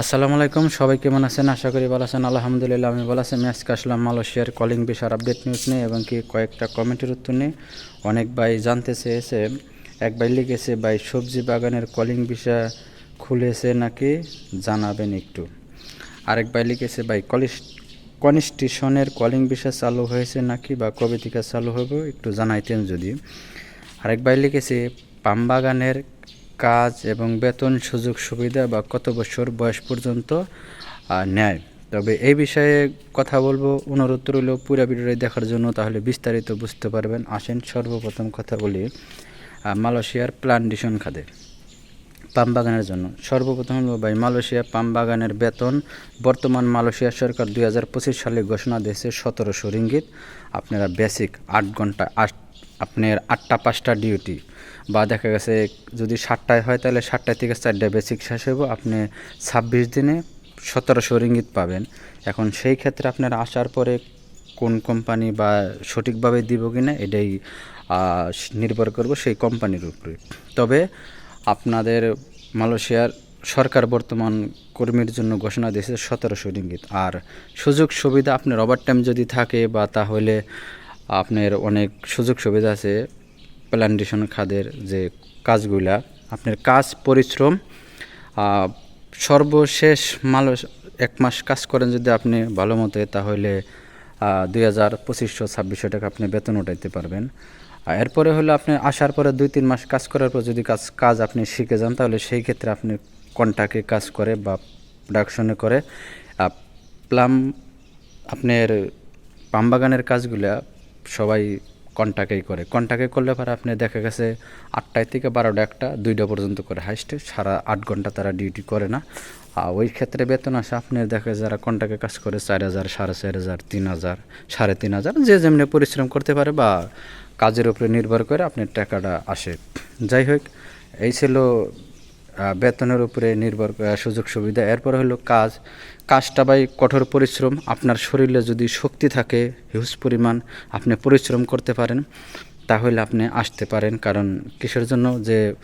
আসসালামু আলাইকুম, সবাই কেমন আছেন? আশা করি ভালো আছেন। আলহামদুলিল্লাহ, আমি ভালো আছি। আমি আজকে আসলাম মালয়েশিয়ার কলিং বিষয়ের আপডেট নিউজ নিয়ে এবং কি কয়েকটা কমেন্টের উত্তর নিয়ে। অনেক ভাই জানতে চেয়েছে। এক ভাই লিখেছে, ভাই, সবজি বাগানের কলিং বিষয় খুলেছে নাকি? জানাবেন একটু। আরেক ভাই লিখেছে, ভাই কলিস কনস্টিটিউশনের কলিং বিষয় চালু হয়েছে নাকি বা কবে থেকে চালু হবে একটু জানাইতেন যদি। আরেক ভাই লিখেছে, পাম বাগানের কাজ এবং বেতন সুযোগ সুবিধা বা কত বছর বয়স পর্যন্ত নেয়। তবে এই বিষয়ে কথা বলব, অনুরোধ রইল পুরো ভিডিওটি দেখার জন্য, তাহলে বিস্তারিত বুঝতে পারবেন। আসেন সর্বপ্রথম কথা বলি মালয়েশিয়ার প্লান্টেশন খাতে। পাম বাগানের জন্য। সর্বপ্রথম ভাই, মালয়েশিয়া পাম বাগানের বেতন। বর্তমান মালয়েশিয়া সরকার দুই হাজার পঁচিশ সালে ঘোষণা দিয়েছে সতেরোশো রিঙ্গিত। আপনারা বেসিক আট ঘণ্টা, আট, আপনার আটটা, পাঁচটা ডিউটি বা দেখা গেছে যদি সাতটায় হয় তাহলে সাতটায় থেকে চারটায় বেসিক শেষ হইব। আপনি ছাব্বিশ দিনে সতেরোশো রিঙ্গিত পাবেন। এখন সেই ক্ষেত্রে আপনার আসার পরে কোন কোম্পানি বা সঠিকভাবে দিব কি না এটাই নির্ভর করব সেই কোম্পানির উপরে। তবে আপনাদের মালয়েশিয়ার সরকার বর্তমান কর্মীর জন্য ঘোষণা দিয়েছে সতেরোশো রিঙ্গিত। আর সুযোগ সুবিধা আপনার ওভারটাইম যদি থাকে বা তাহলে আপনার অনেক সুযোগ সুবিধা আছে প্ল্যান্টেশন খাদের যে কাজগুলা, আপনার কাজ, পরিশ্রম সর্বশেষ মাল এক মাস কাজ করেন যদি আপনি ভালো মতো, তাহলে দুই হাজার পঁচিশশো, ছাব্বিশশো টাকা আপনি বেতন উঠাইতে পারবেন। আর এরপরে হলো আপনি আসার পরে দুই তিন মাস কাজ করার পর যদি কাজ কাজ আপনি শিখে যান, তাহলে সেই ক্ষেত্রে আপনি কন্টাকে কাজ করে বা প্রোডাকশনে করে প্লাম আপনার পাম বাগানের কাজগুলা সবাই কন্টাকেই করে। কন্টাকে করলে পরে আপনি দেখা গেছে আটটায় থেকে বারোটা একটা, দুইটা পর্যন্ত করে হাইস্টে, সারা আট ঘণ্টা তারা ডিউটি করে না। আর ওই ক্ষেত্রে বেতন আসে, আপনি দেখা যারা কন্টাকে কাজ করে, চার হাজার, সাড়ে চার হাজার, তিন হাজার, সাড়ে তিন হাজার, যে যেমনি পরিশ্রম করতে পারে বা কাজের উপরে নির্ভর করে আপনার টাকাটা আসে। যাই হোক, এই ছিল বেতনের উপরে নির্ভর সুযোগ সুবিধা। এরপর হলো কাজ। কাজটা বাই কঠোর পরিশ্রম। আপনার শরীরে যদি শক্তি থাকে, হিউজ পরিমাণ আপনি পরিশ্রম করতে পারেন, তাহলে আপনি আসতে পারেন। কারণ কিসের জন্য? যে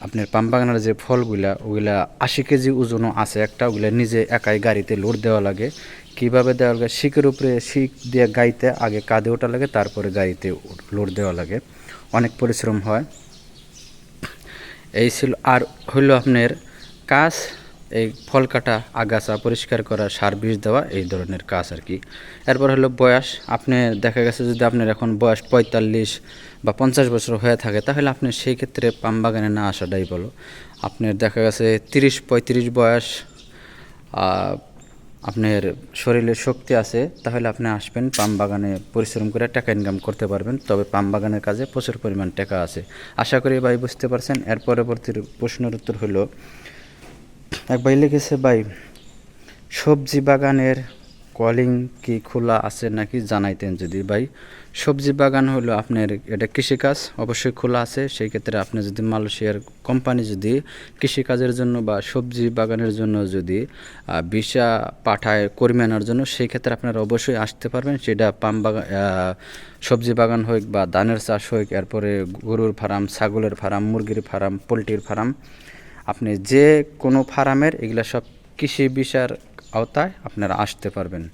আপনার পাম বাগানের যে ফলগুলা, ওগুলা আশি কেজি ওজনও আছে একটা, ওগুলা নিজে একাই গাড়িতে লোড দেওয়া লাগে। কীভাবে দেওয়া লাগে? শিখের উপরে শিখ দিয়ে গাড়িতে আগে কাঁধে ওঠা লাগে, তারপরে গাড়িতে লোড দেওয়া লাগে। অনেক পরিশ্রম হয়। এই ছিল, আর হইল আপনার কাজ এই ফল কাটা আগাছা পরিষ্কার করা, সার বিষ দেওয়া, এই ধরনের কাজ আর কি। এরপর হলো বয়স, আপনি দেখা গেছে যদি আপনার এখন বয়স পঁয়তাল্লিশ বা পঞ্চাশ বছর হয়ে থাকে, তাহলে আপনি সেই ক্ষেত্রে পাম বাগানে না আসাটাই বলো আপনার দেখা গেছে তিরিশ পঁয়ত্রিশ বয়স আপনার শরীরে শক্তি আছে, তাহলে আপনি আসবেন, পাম বাগানে পরিশ্রম করে টাকা ইনকাম করতে পারবেন, তবে পাম বাগানের কাজে প্রচুর পরিমাণ টাকা আছে। আশা করি ভাই বুঝতে পারছেন, এর পরবর্তী প্রশ্নের উত্তর হলো, এক ভাই লিখেছে, ভাই, সবজি বাগানের কলিং কি খোলা আছে নাকি জানাইতেন যদি ভাই। সবজি বাগান হলো আপনার এটা কৃষিকাজ, অবশ্যই খোলা আছে। সেই ক্ষেত্রে আপনি যদি মালয়েশিয়ার কোম্পানি যদি কৃষিকাজের জন্য বা সবজি বাগানের জন্য যদি ভিসা পাঠায় কর্মী আনার জন্য, সেই ক্ষেত্রে আপনারা অবশ্যই আসতে পারবেন। সেটা পাম বাগান সবজি বাগান হোক বা ধানের চাষ হোক, এরপরে গরুর ফার্ম, ছাগলের ফার্ম, মুরগির ফার্ম, পোলট্রির ফার্ম। আপনি যে কোনো ফার্মের এগুলা সব কৃষি বিষয়ের আওতায় আপনারা আসতে পারবেন।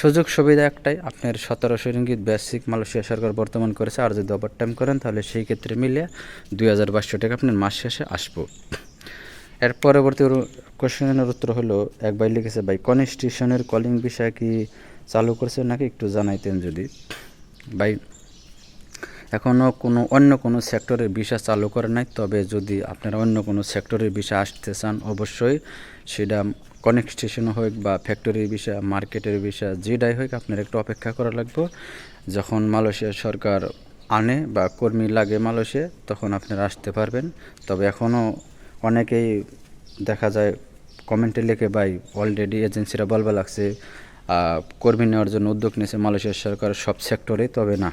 সুযোগ সুবিধা একটাই, আপনার সতেরোশো রিঙ্গিত বেসিক মালয়েশিয়া সরকার বর্তমান করেছে, আর যদি ওভার টাইম করেন তাহলে সেই ক্ষেত্রে মিলে দুই হাজার বাইশশো টাকা আপনার মাস শেষে আসব। এর পরবর্তী কোশ্চেনের উত্তর হলো, এক লিখেছে, ভাই কনস্টিটিউশনের কলিং বিষয় কি চালু করছে নাকি একটু জানাইতেন যদি? ভাই এখনও কোনো অন্য কোনো সেক্টরের ভিসা চালু করে নাই, তবে যদি আপনারা অন্য কোনো সেক্টরের ভিসা আসতে চান, অবশ্যই সেটা কনেকস্টেশন হোক বা ফ্যাক্টরির ভিসা মার্কেটের ভিসা যেটাই হোক আপনার একটু অপেক্ষা করা লাগবে। যখন মালয়েশিয়া সরকার আনে বা কর্মী লাগে মালয়েশিয়া, তখন আপনারা আসতে পারবেন। তবে এখনও অনেকেই দেখা যায় কমেন্টে লিখে, ভাই অলরেডি এজেন্সিরা বলবা লাগছে কর্মী নেওয়ার জন্য উদ্যোগ নিয়েছে মালয়েশিয়া সরকার সব সেক্টরে তবে না।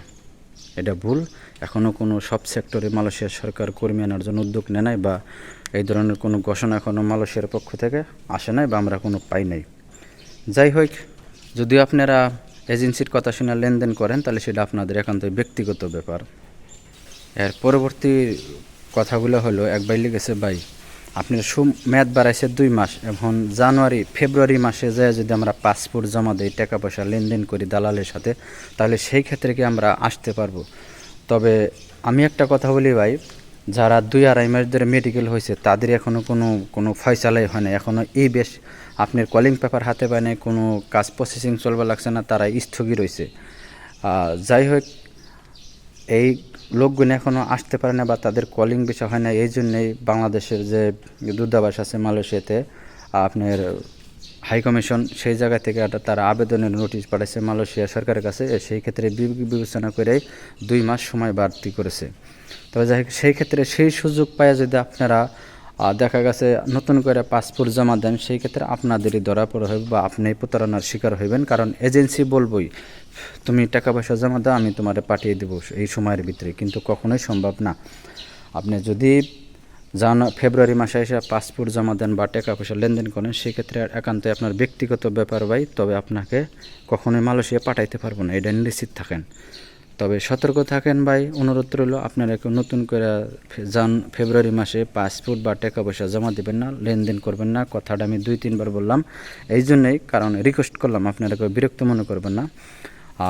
এটা ভুল। এখনও কোনো সব সেক্টরে মালয়েশিয়ার সরকার কর্মী আনার জন্য উদ্যোগ নেয় নাই বা এই ধরনের কোনো ঘোষণা এখনও মালয়েশিয়ার পক্ষ থেকে আসে নাই বা আমরা কোনো পাই নাই। যাই হোক, যদি আপনারা এজেন্সির কথা শুনে লেনদেন করেন, তাহলে সেটা আপনাদের একান্ত ব্যক্তিগত ব্যাপার। এর পরবর্তী কথাগুলো হলো, এক ভাই লিখেছে, ভাই আপনার সুম মেয়াদ বাড়াইছে দুই মাস, এখন জানুয়ারি, ফেব্রুয়ারি মাসে যায় যদি আমরা পাসপোর্ট জমা দিই টাকা পয়সা লেনদেন করি দালালের সাথে, তাহলে সেই ক্ষেত্রে কি আমরা আসতে পারব? তবে আমি একটা কথা বলি ভাই, যারা দুই আড়াই মাস ধরে মেডিকেল হয়েছে তাদের এখনও কোনো কোনো ফয়সালাই হয় না এখনও এই বেশ আপনার কলিং পেপার হাতে পায় নাই, কোনো কাজ প্রসেসিং চলবে লাগছে না, তারা স্থগিত রয়েছে যাই হোক, এই লোকগুলো এখনও আসতে পারে না বা তাদের কলিং বিষয় হয় না, এই জন্যেই বাংলাদেশের যে দূতাবাস আছে মালয়েশিয়াতে, আপনার হাই কমিশন সেই জায়গা থেকে একটা তারা আবেদনের নোটিশ পাঠাইছে মালয়েশিয়া সরকারের কাছে, সেই ক্ষেত্রে বিবেচনা করে দুই মাস সময় বাড়তি করেছে। তবে যাই সেই ক্ষেত্রে সেই সুযোগ পায় যদি আপনারা দেখা গেছে নতুন করে পাসপোর্ট জমা দেন, সেই ক্ষেত্রে আপনাদেরই ধরা পড়ে হবে বা আপনি প্রতারণার শিকার হইবেন। কারণ এজেন্সি বলবই, তুমি টাকা পয়সা জমা দাও, আমি তোমারে পাঠিয়ে দেবো এই সময়ের ভিতরে। কিন্তু কখনোই সম্ভব না। আপনি যদি জান, ফেব্রুয়ারি মাসে এসে পাসপোর্ট জমা দেন বা টাকা পয়সা লেনদেন করেন সেক্ষেত্রে একান্তই আপনার ব্যক্তিগত ব্যাপার ভাই, তবে আপনাকে কখনোই মালয়েশিয়া পাঠাইতে পারব না। এটা নিশ্চিত থাকেন। তবে সতর্ক থাকেন ভাই, অনুরোধ রইল আপনারা কেউ নতুন করে জান ফেব্রুয়ারি মাসে পাসপোর্ট বা টাকা পয়সা জমা দেবেন না, লেনদেন করবেন না, কথাটা আমি দুই, তিনবার বললাম। এই জন্যই কারণ রিকোয়েস্ট করলাম, আপনারা কেউ বিরক্ত মনে করবেন না।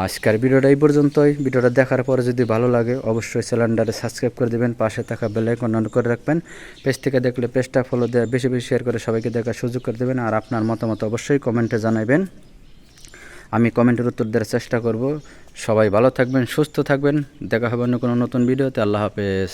আজকের ভিডিওটা এই পর্যন্তই। ভিডিওটা দেখার পরে যদি ভালো লাগে, অবশ্যই চ্যানেলটারে সাবস্ক্রাইব করে দেবেন, পাশে থাকা বেল আইকন অন করে রাখবেন। পেজ থেকে দেখলে পেজটা ফলো দেওয়া বেশি বেশি শেয়ার করে সবাইকে দেখার সুযোগ করে দেবেন। আর আপনার মতামত অবশ্যই কমেন্টে জানাবেন আমি কমেন্টের উত্তর দেওয়ার চেষ্টা করব। সবাই ভালো থাকবেন, সুস্থ থাকবেন। দেখা হবে অন্য কোনো নতুন ভিডিওতে। আল্লাহ হাফেজ।